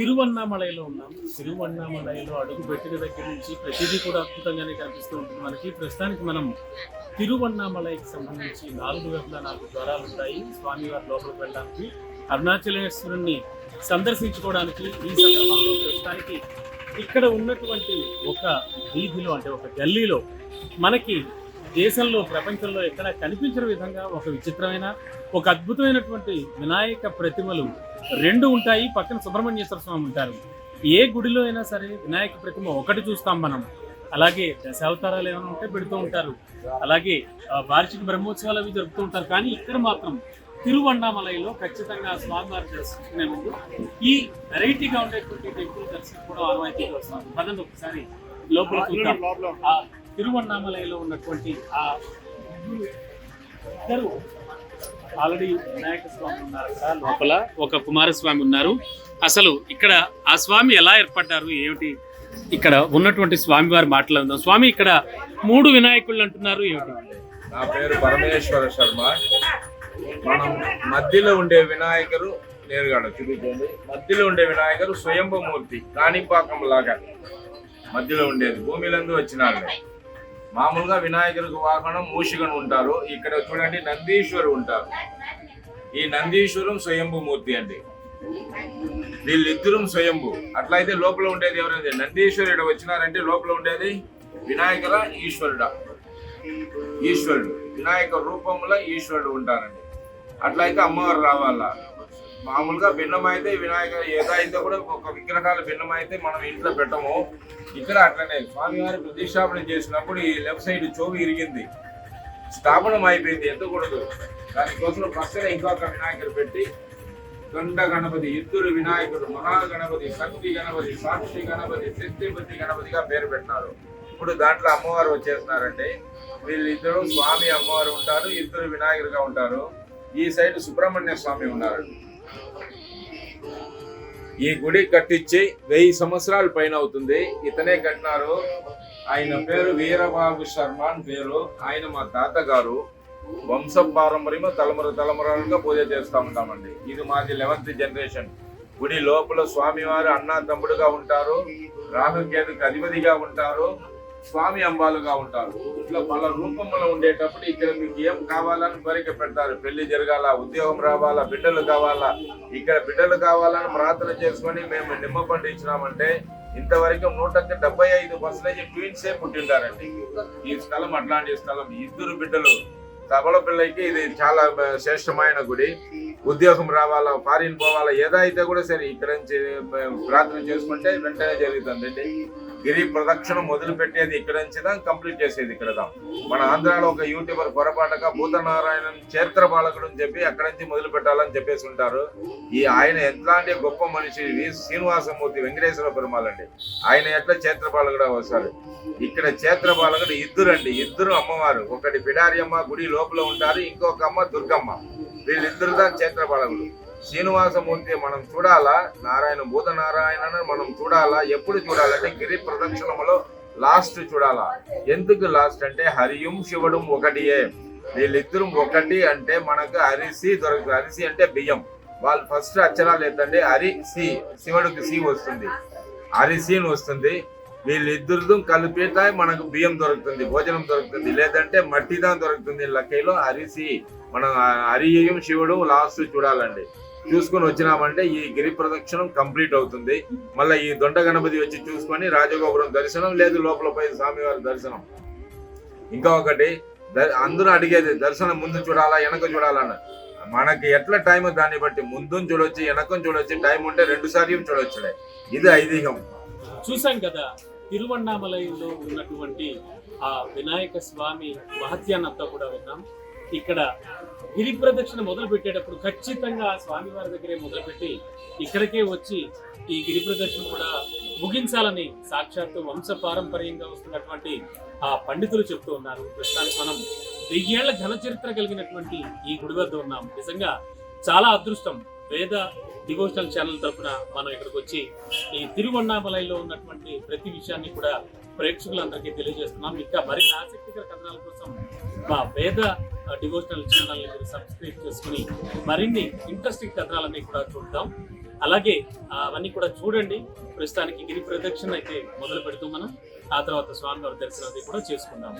తిరువన్నామలైలో ఉన్నాం. తిరువన్నామలైలో అడుగు పెట్టిన దగ్గర నుంచి ప్రతిదీ కూడా అద్భుతంగానే కనిపిస్తూ ఉంటుంది. మనకి ప్రస్తుతానికి మనం తిరువన్నామలైకి సంబంధించి నాలుగు వేల నాలుగు ద్వారాలు ఉంటాయి. స్వామివారి లోపలికి వెళ్ళడానికి అరుణాచలేశ్వరుణ్ణి సందర్శించుకోవడానికి ఈ సందర్భంలో ప్రస్తుతానికి ఇక్కడ ఉన్నటువంటి ఒక వీధిలో అంటే ఒక గల్లీలో మనకి దేశంలో ప్రపంచంలో ఎక్కడ కనిపించిన విధంగా ఒక విచిత్రమైన ఒక అద్భుతమైనటువంటి వినాయక ప్రతిమలు రెండు ఉంటాయి పక్కన సుబ్రహ్మణ్యేశ్వర స్వామి ఉంటారు. ఏ గుడిలో అయినా సరే వినాయక ప్రతిమ ఒకటి చూస్తాం మనం. అలాగే దశావతారాలు ఏమైనా ఉంటే పెడుతూ ఉంటారు. అలాగే వార్షిక బ్రహ్మోత్సవాలు అవి జరుపుతూ ఉంటారు. కానీ ఇక్కడ మాత్రం తిరువన్నామలైలో ఖచ్చితంగా స్వామివారి దర్శించుకునే ముందు ఈ వెరైటీగా ఉండేటువంటి టెంపుల్ దర్శించుకోవడం అనుమతి వస్తాం. పదండి ఒకసారి లోపల చూద్దాం. తిరువన్నామలైలో ఉన్నటువంటి ఆ ఇద్దరు ఆల్రెడీ వినాయక స్వామి ఉన్నారు అక్కడ లోపల ఒక కుమారస్వామి ఉన్నారు. అసలు ఇక్కడ ఆ స్వామి ఎలా ఏర్పడ్డారు? ఏమిటి? ఇక్కడ ఉన్నటువంటి స్వామి వారి మాట్లాడుదాం స్వామి ఇక్కడ మూడు వినాయకుళ్ళు అంటున్నారు. ఏమిటి? నా పేరు పరమేశ్వర శర్మ. మనం మధ్యలో ఉండే వినాయకుడు నేరుగాడు చూపించండి మధ్యలో ఉండే వినాయకుడు స్వయంభూమూర్తి కాణిపాకం లాగా మధ్యలో ఉండేది. భూమిలందు వచ్చినారు మామూలుగా వినాయకుడికి వాహనం మూషిగను ఉంటారు. ఇక్కడ చూడండి నందీశ్వరు ఉంటారు. ఈ నందీశ్వరం స్వయంభూమూర్తి అండి. వీళ్ళిద్దరూ స్వయంభు. అట్లయితే లోపల ఉండేది ఎవరైతే నందీశ్వరుడు వచ్చినారంటే లోపల ఉండేది వినాయకుల ఈశ్వరుడా. ఈశ్వరుడు. వినాయక రూపంలో ఈశ్వరుడు ఉంటారండి. అట్లయితే అమ్మవారు రావాలా? మామూలుగా భిన్నం అయితే వినాయక ఏదైతే కూడా ఒక విగ్రహాలు భిన్నం అయితే మనం ఇంట్లో పెట్టము. ఇక్కడ అట్లనే స్వామివారి ప్రతిష్టాపన చేసినప్పుడు ఈ లెఫ్ట్ సైడ్ చెవి ఇరిగింది. స్థాపనం అయిపోయింది ఎత్తకూడదు. దానికోసం పక్కన ఇంకొక వినాయకుడు పెట్టి గండ గణపతి ఇద్దరు వినాయకుడు మహాగణపతి శక్తి గణపతి సాక్షి గణపతి శక్తిపతి గణపతిగా పేరు పెట్టినారు. ఇప్పుడు దాంట్లో అమ్మవారు వచ్చేస్తున్నారండి. వీళ్ళిద్దరు స్వామి అమ్మవారు ఉంటారు ఇద్దరు వినాయకుడిగా ఉంటారు. ఈ సైడ్ సుబ్రహ్మణ్య స్వామి ఉన్నారు. ఈ గుడి కట్టించి వెయ్యి సంవత్సరాల పైన అవుతుంది. ఇతనే కట్టినారు. ఆయన పేరు వీరబాబు శర్మ అని పేరు. ఆయన మా తాతగారు. వంశ పారంపర్యం తలముర తలమరాలుగా పూజ చేస్తూ ఉంటామండి. ఇది మాది లెవెన్త్ జనరేషన్ గుడి లోపల స్వామివారు అన్న తమ్ముడుగా ఉంటారు. రాహుకేతుకి అధిపతిగా ఉంటారు. స్వామి అంబాలుగా ఉంటారు. ఇట్లా పల రూపంలో ఉండేటప్పుడు ఇక్కడ మీకు ఏం కావాలని కోరిక పెడతారు? పెళ్ళి జరగాల? ఉద్యోగం రావాలా? బిడ్డలు కావాలా? ఇక్కడ బిడ్డలు కావాలని ప్రార్థన చేసుకొని మేము నిమ్మ పండు ఇచ్చినామంటే ఇంతవరకు నూటకి డెబ్బై ఐదు పర్సెంటేజ్ ట్వీన్సే పుట్టింటారండి. ఈ స్థలం అట్లాంటి స్థలం. ఇద్దరు బిడ్డలు. తబల పిల్లకి ఇది చాలా శ్రేష్టమైన గుడి. ఉద్యోగం రావాలా ఫారిన్ పోవాలా ఏదైతే కూడా సరే ఇక్కడ నుంచి ప్రార్థన చేసుకుంటే వెంటనే జరుగుతుందండి గిరి ప్రదక్షిణ మొదలు పెట్టేది ఇక్కడ నుంచి కంప్లీట్ చేసేది ఇక్కడ దా మన ఆంధ్రాలో ఒక యూట్యూబర్ పొరపాటుగా భూతనారాయణ చరిత్ర బాలకుడు అని చెప్పి అక్కడ నుంచి మొదలు పెట్టాలని చెప్పేసి ఉంటారు. ఈ ఆయన ఎట్లాంటి గొప్ప మనిషి శ్రీనివాసమూర్తి వెంకటేశ్వర పెరుమాలండి ఆయన ఎట్లా చరిత్ర బాలకుడు వస్తారు ఇక్కడ చైత్ర బాలకుడు ఇద్దరు అండి ఇద్దరు అమ్మవారు. ఒకటి పిడారి అమ్మ గుడి లోపల ఉంటారు. ఇంకొక అమ్మ దుర్గమ్మ. వీళ్ళిద్దరు దాని చైత్ర బాలకుడు శ్రీనివాసమూర్తి మనం చూడాలా నారాయణ భూత నారాయణ మనం చూడాలా ఎప్పుడు చూడాలంటే గిరి ప్రదక్షిణములో లాస్ట్ చూడాలా. ఎందుకు లాస్ట్ అంటే హరియం శివుడు ఒకటియే. వీళ్ళిద్దరు ఒకటి అంటే మనకు అరిసి దొరుకుతుంది అరిసి అంటే బియ్యం. వాళ్ళు ఫస్ట్ అక్షరాలు హరి అరిసి శివుడికి సి వస్తుంది. అరిసిని వస్తుంది. వీళ్ళిద్దరితో కలిపితే మనకు బియ్యం దొరుకుతుంది భోజనం దొరుకుతుంది. లేదంటే మట్టిదా దొరుకుతుంది లక్కైలో అరిసి మనం అరియం శివుడు లాస్ట్ చూడాలండి. చూసుకొని వచ్చినామంటే ఈ గిరి ప్రదక్షిణం కంప్లీట్ అవుతుంది. మళ్ళీ ఈ దొండ గణపతి వచ్చి చూసుకొని రాజగోపురం దర్శనం లేదు లోపల పోయి స్వామివారి దర్శనం. ఇంకా ఒకటి ద- అందరూ అడిగేది దర్శనం ముందు చూడాలా వెనక చూడాలన్న మనకి ఎట్లా టైం దాన్ని బట్టి ముందు చూడొచ్చు వెనకం చూడొచ్చు టైం ఉంటే రెండు సార్లు చూడొచ్చులే. ఇది ఐదీహం. చూసాం కదా తిరువన్నామలయంలో ఉన్నటువంటి ఆ వినాయక స్వామి మహత్యాన్నంతా కూడా విన్నాం. ఇక్కడ గిరి ప్రదక్షిణ మొదలు పెట్టేటప్పుడు ఖచ్చితంగా ఆ స్వామి వారి దగ్గరే మొదలుపెట్టి ఇక్కడికే వచ్చి ఈ గిరి ప్రదక్షిణ కూడా ముగించాలని సాక్షాత్తు వంశ పారంపర్యంగా వస్తున్నటువంటి ఆ పండితులు చెప్తూ ఉన్నారు. ప్రస్తుతానికి మనం వెయ్యేళ్ళ ఘన చరిత్ర కలిగినటువంటి ఈ గుడి వద్ద ఉన్నాం. నిజంగా చాలా అదృష్టం. వేద డివోషనల్ ఛానల్ తరఫున మనం ఇక్కడికి వచ్చి ఈ తిరువన్నామలైలో ఉన్నటువంటి ప్రతి విషయాన్ని కూడా ప్రేక్షకులందరికీ తెలియజేస్తున్నాం. ఇంకా మరిన్ని ఆసక్తికర కథనాల కోసం మా వేద డివోషనల్ ఛానల్ మీరు సబ్స్క్రైబ్ చేసుకుని మరిన్ని ఇంట్రెస్టింగ్ కథనాలన్నీ కూడా చూద్దాం. అలాగే అవన్నీ కూడా చూడండి. ప్రస్తుతానికి గిరి ప్రదక్షిణ అయితే మొదలు పెడుతూ మనం. ఆ తర్వాత స్వామివారి దర్శనం అది కూడా చేసుకుందాం.